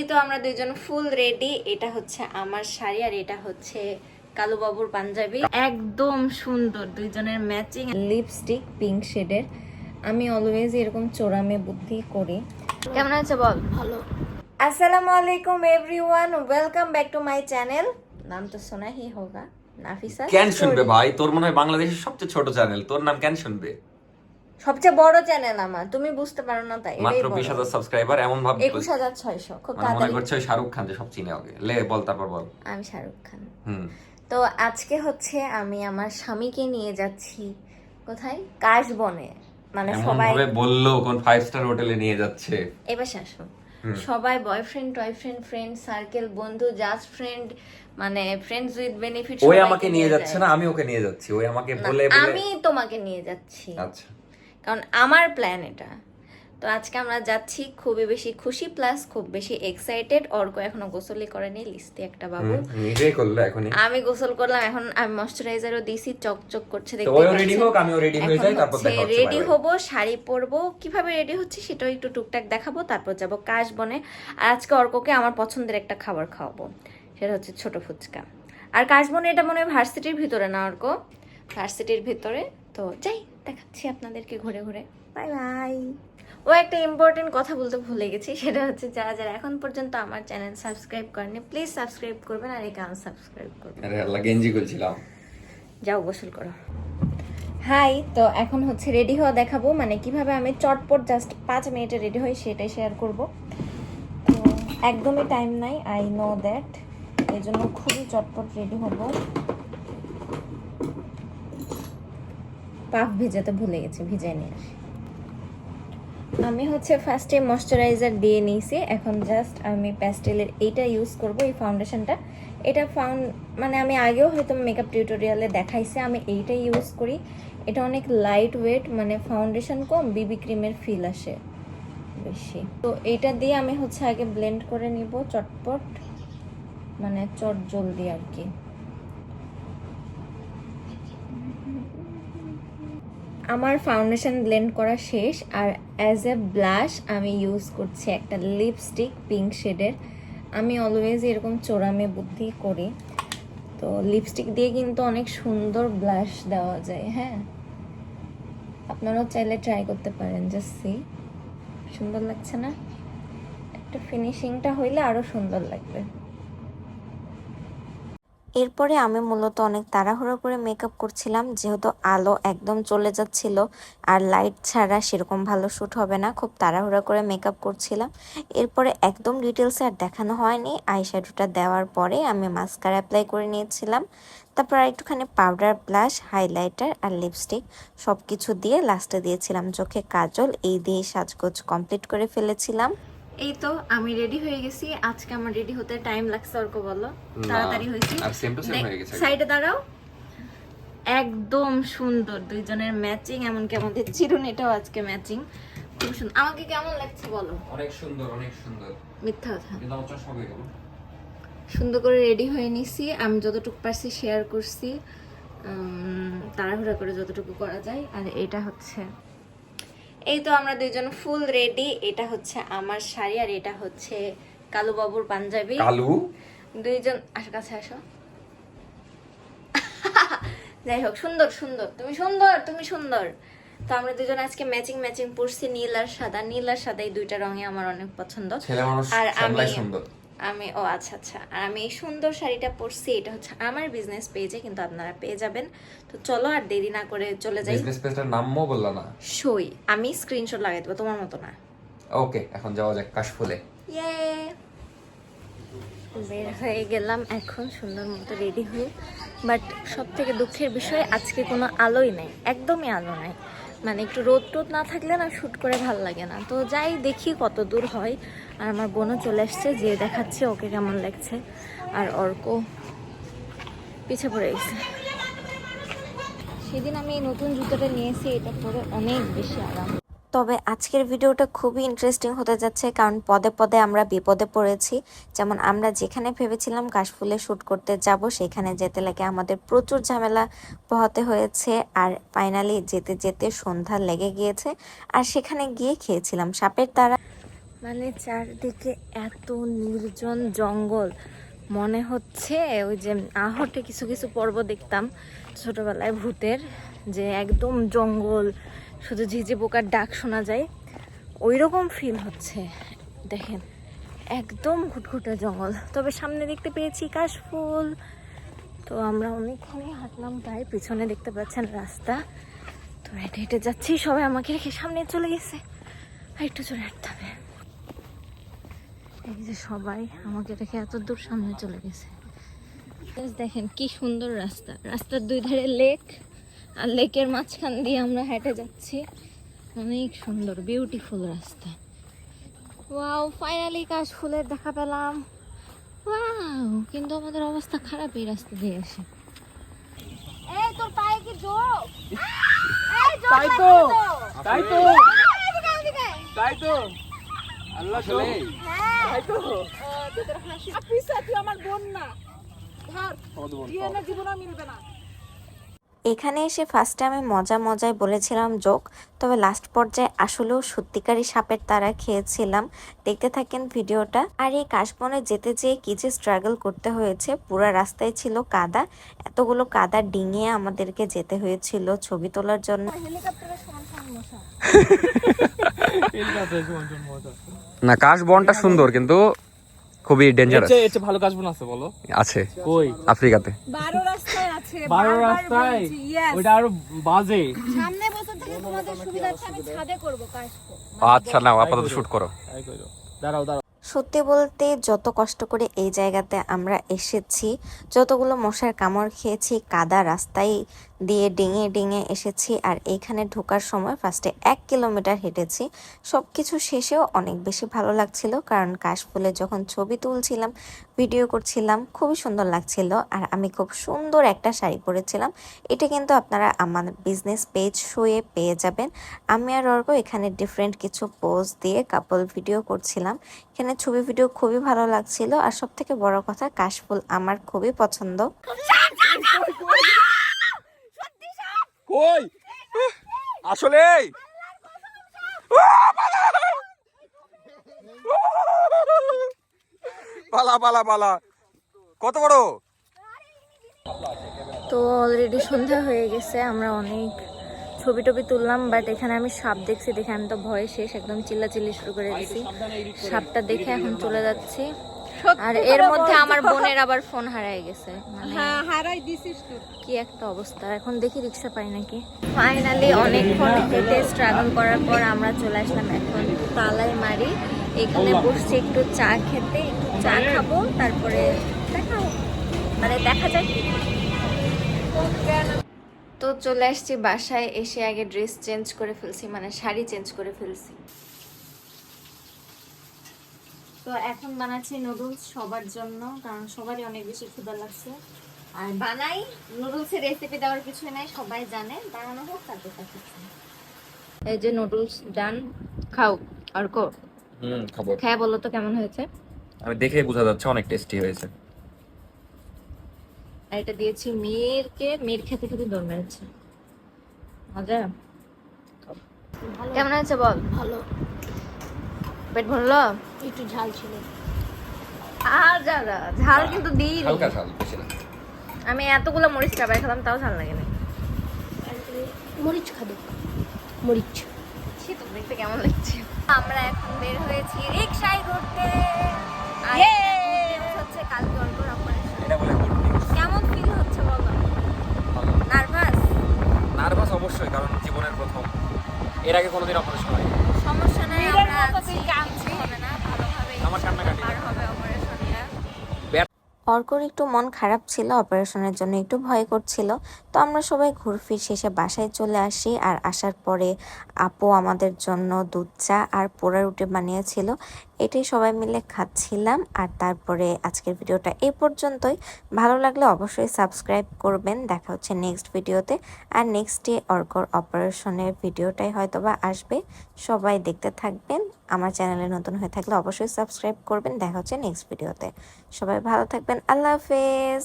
এই তো আমরা দুইজন ফুল রেডি। এটা হচ্ছে আমার শাড়ি আর এটা হচ্ছে কালু বাবুর পাঞ্জাবি। একদম সুন্দর দুইজনের ম্যাচিং লিপস্টিক পিঙ্ক শেডের আমি অলওয়েজ এরকম চোরামে বুদ্ধি করি। কেমন আছে বল? ভালো। আসসালামু আলাইকুম everyone welcome back to my channel নাম তো শোনা হি হোগা নাফিসা কেন শুনবে ভাই? তোর মনে হয় বাংলাদেশের সবচেয়ে ছোট চ্যানেল তোর নাম কেন শুনবে? সবচেয়ে বড় চ্যানেল আমার। তুমি বুঝতে পারো না তাই মাত্র বিশ হাজার সাবস্ক্রাইবার এমন ভাব একুশ হাজার ছয়শো খুব মানে মনে তাড়াতাড়ি। করছে শাহরুখ খান যে সব চিনে ওকে। লে বল তারপর বল। আমি শাহরুখ খান। হুম। তো আজকে হচ্ছে আমি আমার স্বামীকে নিয়ে যাচ্ছি কোথায়? কাশবনে। মানে সবাই ভাবে বলল কোন ফাইভ স্টার হোটেলে নিয়ে যাচ্ছে। এবার আসো সবাই বয়ফ্রেন্ড টয়ফ্রেন্ড ফ্রেন্ড সার্কেল বন্ধু জাস্ট ফ্রেন্ড মানে ফ্রেন্ডস উইথ বেনিফিট ওই আমাকে নিয়ে যাচ্ছে না? আমি ওকে নিয়ে যাচ্ছি। ওই আমাকে বলে বলে আমি তোমাকে নিয়ে যাচ্ছি। আচ্ছা। কারণ আমার প্ল্যান এটা। তো আজকে আমরা যাচ্ছি খুবই বেশি খুশি প্লাস খুব বেশি এক্সাইটেড অর্ক এখনও গোসলই করেনি লিস্টে একটা বাবু। নিজেই করল এখনই। আমি গোসল করলাম এখন আমি ময়শ্চারাইজারও দিছি চকচক করছে তো ওইও রেডি হোক আমিও রেডি হয়ে যাই তারপর দেখা হচ্ছে রেডি। হব শাড়ি পরবো কীভাবে রেডি হচ্ছে সেটাও একটু টুকটাক দেখাবো তারপর যাব কাশ বনে। আর আজকে অর্ককে আমার পছন্দের একটা খাবার খাওয়াবো সেটা হচ্ছে ছোট ফুচকা। আর কাশবনে এটা মনে হয় ভার্সিটির ভিতরে না অর্ক? ভার্সিটির ভিতরে তো যাই। দেখাচ্ছি আপনাদেরকে ঘুরে ঘুরে। Bye bye. ও একটা ইম্পর্টেন্ট কথা বলতে ভুলে গেছি সেটা হচ্ছে যারা যারা এখন পর্যন্ত আমার চ্যানেল সাবস্ক্রাইব করেনি প্লিজ সাবস্ক্রাইব করবেন আর এই গান সাবস্ক্রাইব করবেন। আরে আল্লাহ গেঞ্জি করছিলাম যাও গোসল করো। হাই তো এখন হচ্ছে রেডি হওয়া দেখাবো মানে কীভাবে আমি চটপট জাস্ট পাঁচ মিনিটে রেডি হই সেটাই শেয়ার করব। তো একদমই টাইম নাই আই নো দ্যাট এই জন্য খুবই চটপট রেডি হব। পাফ ভেজাতে ভুলে গেছি, ভিজাই নিয়ে আসি। আমি হচ্ছে ফার্স্টে ময়শ্চারাইজার দিয়ে নিয়েছি, এখন জাস্ট আমি প্যাস্টেলের এইটা ইউজ করব, এই ফাউন্ডেশনটা এটা ফাউন্ড মানে আমি আগেও হয়তো মেকআপ টিউটোরিয়ালে দেখাইছি, আমি এইটা ইউজ করি। এটা অনেক লাইট ওয়েট মানে ফাউন্ডেশন কম বিবি ক্রিমের ফিল আসে বেশি। তো এইটা দিয়ে আমি হচ্ছে আগে ব্লেন্ড করে নিব, চটপট মানে চট জলদি আর কি। আমার ফাউন্ডেশন ব্লেন্ড করা শেষ, আর অ্যাজ এ ব্লাশ আমি ইউজ করছি একটা লিপস্টিক পিঙ্ক শেডের আমি অলওয়েজ এরকম চোরামে বুদ্ধি করি। তো লিপস্টিক দিয়ে কিন্তু অনেক সুন্দর ব্লাশ দেওয়া যায় হ্যাঁ। আপনারাও চাইলে ট্রাই করতে পারেন জাস্ট সি সুন্দর লাগছে না? একটা ফিনিশিংটা হইলে আরও সুন্দর লাগবে। এরপরে আমি মূলত অনেক তাড়াহুড়ো করে মেকআপ করছিলাম, যেহেতু আলো একদম চলে যাচ্ছিল আর লাইট ছাড়া সেরকম ভালো শ্যুট হবে না, খুব তাড়াহুড়ো করে মেকআপ করছিলাম। এরপরে একদম ডিটেলসে আর দেখানো হয়নি আই শ্যাডোটা দেওয়ার পরে আমি মাস্কার অ্যাপ্লাই করে নিয়েছিলাম। তারপর আর একটুখানি পাউডার ব্লাশ হাইলাইটার আর লিপস্টিক সব কিছু দিয়ে লাস্টে দিয়েছিলাম চোখে কাজল, এই দিয়ে সাজগোজ কমপ্লিট করে ফেলেছিলাম। এই তো আমি রেডি হয়ে গেছি। আজকে আমার রেডি হতে টাইম লাগছে অর্ক বলো। তাড়াতাড়ি হয়েছি। আর সেম টু সেম হয়ে গেছে। সাইডে দাঁড়াও। একদম সুন্দর দুইজনের ম্যাচিং এমনকি আমাদের চিরুনিটাও আজকে ম্যাচিং খুব সুন্দর আমাকে কেমন লাগছে বলো? অনেক সুন্দর অনেক সুন্দর। মিথ্যা কথা। হয়ে সুন্দর করে রেডি হয়ে নিছি। আমি যতটুকু পারছি শেয়ার করছি। তাড়াহুড়া করে যতটুকু করা যায়। আর এটা হচ্ছে এই তো আমরা দুইজন ফুল রেডি এটা হচ্ছে আমার শাড়ি আর এটা হচ্ছে কালু বাবুর পাঞ্জাবি। কালু? দুইজন আসো কাছে আসো। যাই হোক সুন্দর সুন্দর। তুমি সুন্দর তুমি সুন্দর। তো আমরা দুজন আজকে ম্যাচিং ম্যাচিং পরছি নীল আর সাদা। নীল আর সাদা এই দুইটা রঙে আমার অনেক পছন্দ। আর আমি সুন্দর। আমি ও আচ্ছা আচ্ছা। আর আমি এই সুন্দর শাড়িটা পরছি এটা হচ্ছে আমার বিজনেস পেজে কিন্তু আপনারা পেয়ে যাবেন। তো চলো আর দেরি না করে চলে যাই। বিজনেস পেজটার নামও বললা না। সই। আমি স্ক্রিনশট লাগাই দেবো তোমার মতো না। ওকে এখন যাওয়া যাক কাশফুলে। ইয়ে বের হয়ে গেলাম এখন সুন্দর মতো রেডি হয়ে। বাট সব থেকে দুঃখের বিষয় আজকে কোনো আলোই নেই। একদমই আলো নাই। মানে একটু রোদ টোদ না থাকলে না শ্যুট করে ভালো লাগে না। তো যাই দেখি কত দূর হয়। আর আমার বোনও চলে আসছে যে দেখাচ্ছে ওকে কেমন লাগছে। আর অর্ক পিছে পড়ে গেছে। সেদিন আমি এই নতুন জুতোটা নিয়েছি এটা পরে অনেক বেশি আরাম। তবে আজকের ভিডিওটা খুবই ইন্টারেস্টিং হতে যাচ্ছে, কারণ পদে পদে আমরা বিপদে পড়েছি। যেমন আমরা যেখানে ভেবেছিলাম কাশফুলে শ্যুট করতে যাব, সেখানে যেতে লাগে আমাদের প্রচুর ঝামেলা পোহাতে হয়েছে, আর ফাইনালি যেতে যেতে সন্ধ্যা লেগে গিয়েছে, আর সেখানে গিয়ে খেয়েছিলাম সাপের তারা। মানে চারদিকে এত নির্জন জঙ্গল, মনে হচ্ছে ওই যে আহটে কিছু কিছু পর্ব দেখতাম ছোটবেলায় ভূতের, যে একদম জঙ্গল শুধু ঝিঝি পোকার ডাক শোনা যায় ওই রকম ফিল হচ্ছে। দেখেন, একদম ঘুটঘুটে জঙ্গল। তবে সামনে দেখতে পেয়েছি কাশফুল। তো আমরা অনেকখানি হাঁটলাম, তাই পিছনে দেখতে পাচ্ছেন রাস্তা। তো হেঁটে হেঁটে যাচ্ছি, সবাই আমাকে রেখে সামনে চলে গেছে। আর একটু চলে হাঁটতে হবে। এই যে সবাই আমাকে রেখে এত দূর সামনে চলে গেছে। দেখেন কি সুন্দর রাস্তা। রাস্তার দুই ধারে লেক আর লেকের মাঝখান দিয়ে আমরা হেঁটে যাচ্ছি। অনেক সুন্দর বিউটিফুল রাস্তা। ওয়াও ফাইনালি কাশ ফুলের দেখা পেলাম। ওয়াও কিন্তু আমাদের অবস্থা খারাপ এই রাস্তা দিয়ে এসে। এই তোর পায়ে কি জোর তাই তো তাই তো। তাই তো। আল্লাহ চলে তাই তো। তুই আমার বোন না। জীবনে মিলবে না। এখানে এসে ফার্স্টে আমি মজা মজায় বলেছিলাম জোক তবে লাস্ট পর্যায়ে আসলেও সত্যিকারই সাপের তারা খেয়েছিলাম। দেখতে থাকেন ভিডিওটা। আর এই কাশবনে যেতে যেয়ে কি যে স্ট্রাগল করতে হয়েছে পুরো রাস্তায় ছিল কাদা। এতগুলো কাদা ডিঙিয়ে আমাদেরকে যেতে হয়েছিল ছবি তোলার জন্য। না কাশ বনটা সুন্দর কিন্তু খুবই ডেঞ্জারাস এর চেয়ে- ভালো কাজ বোন আছে বলো। আছে। কই? আফ্রিকাতে। বারো রাস্তায় আছে বারো বারবার রাস্তায়? বলছি, yes। ওইটা আরও বাজে। সামনে বছর থেকে তোমাদের সুবিধা আছে আমি ছাদে করব কাশবো আচ্ছা নাও আপাতত শুট করো। দাঁড়াও দাঁড়াও। সত্যি বলতে যত কষ্ট করে এই জায়গাতে আমরা এসেছি যতগুলো মশার কামড় খেয়েছি কাদা রাস্তায় দিয়ে ডিঙে ডিঙে এসেছি আর এইখানে ঢোকার সময় ফার্স্টে এক কিলোমিটার হেঁটেছি। সব কিছু শেষেও অনেক বেশি ভালো লাগছিল কারণ কাশফুলে যখন ছবি তুলছিলাম ভিডিও করছিলাম, খুবই সুন্দর লাগছিল আর আমি খুব সুন্দর একটা শাড়ি পরেছিলাম। এটা কিন্তু আপনারা আমার বিজনেস পেজ শোয়ে পেয়ে যাবেন। আমি আর অর্ক এখানে ডিফারেন্ট কিছু পোজ দিয়ে কাপল ভিডিও করছিলাম। এখানে ছবি ভিডিও খুবই ভালো লাগছিল আর সব থেকে বড় কথা, কাশফুল আমার খুবই পছন্দ কই আসলে পালা পালা পালা। কত বড়? তো অলরেডি সন্ধ্যা হয়ে গেছে, আমরা অনেক ছবি টবি তুললাম বাট এখানে আমি সাপ দেখছি, দেখে আমি তো ভয়ে শেষ, একদম চিল্লাচিল্লি শুরু করে দিছি। সাপটা দেখে এখন চলে যাচ্ছি। আর এর মধ্যে আমার বোনের আবার ফোন হারায় গেছে মানে হ্যাঁ হারাই দিছিস তো কি একটা অবস্থা এখন দেখি রিক্সা পাই নাকি। ফাইনালি অনেকক্ষণ হেঁটে স্ট্রাগল করার পর আমরা চলে আসলাম এখন তালাই মারি। এখানে বসছি একটু চা খেতে একটু চা খাব তারপরে দেখা মানে দেখা যাক। তো চলে আসছি বাসায় এসে আগে ড্রেস চেঞ্জ করে ফেলছি মানে শাড়ি চেঞ্জ করে ফেলছি। তো এখন বানাচ্ছি নুডলস সবার জন্য কারণ সবারই অনেক বেশি ক্ষুধা লাগছে। আর বানাই নুডলসের রেসিপি দেওয়ার কিছু নাই সবাই জানে বানানো হোক তারপর দেখাচ্ছি এই যে নুডলস ডান খাও আর কো হুম খাব। খেয়ে বলো তো কেমন হয়েছে? আমি দেখে বোঝা যাচ্ছে অনেক টেস্টি হয়েছে। আর এটা দিয়েছি মিরকে মির খেতে খেতে দৌড় মেরেছে। মজা? কেমন হয়েছে বল? ভালো। পেট ভরলো? একটু ঝাল ছিল। আর ঝাল কিন্তু দিই হালকা ঝাল বেশি না। আমি এতগুলো মরিচ চাবাই খেলাম তাও ঝাল লাগে না মরিচ খাবে। মরিচ। ছি তো দেখতে কেমন লাগছে? আমরা এখন বের হয়েছি রিক্সায় ঘুরতে। হচ্ছে কেমন ফিল হচ্ছে বলো? নার্ভাস নার্ভাস অবশ্যই কারণ জীবনের প্রথম। এর আগে কোনোদিন অপারেশন হয় সমস্যা নাই অর্কর একটু মন খারাপ ছিল, অপারেশনের জন্য একটু ভয় করছিল। তো আমরা সবাই ঘুরফির শেষে বাসায় চলে আসি আর আসার পরে আপু আমাদের জন্য দুধ, চা আর পোড়া রুটি বানিয়েছিল। এটাই সবাই মিলে খাচ্ছিলাম আর তারপরে আজকের ভিডিওটা এই পর্যন্তই। ভালো লাগলে অবশ্যই সাবস্ক্রাইব করবেন। দেখা হচ্ছে নেক্সট ভিডিওতে। আর নেক্সট ডে অর্কর অপারেশনের ভিডিওটাই হয়তোবা আসবে। সবাই দেখতে থাকবেন। আমার চ্যানেলে নতুন হয়ে থাকলে অবশ্যই সাবস্ক্রাইব করবেন। দেখা হচ্ছে নেক্সট ভিডিওতে সবাই ভালো থাকবেন। আল্লাহ হাফেজ।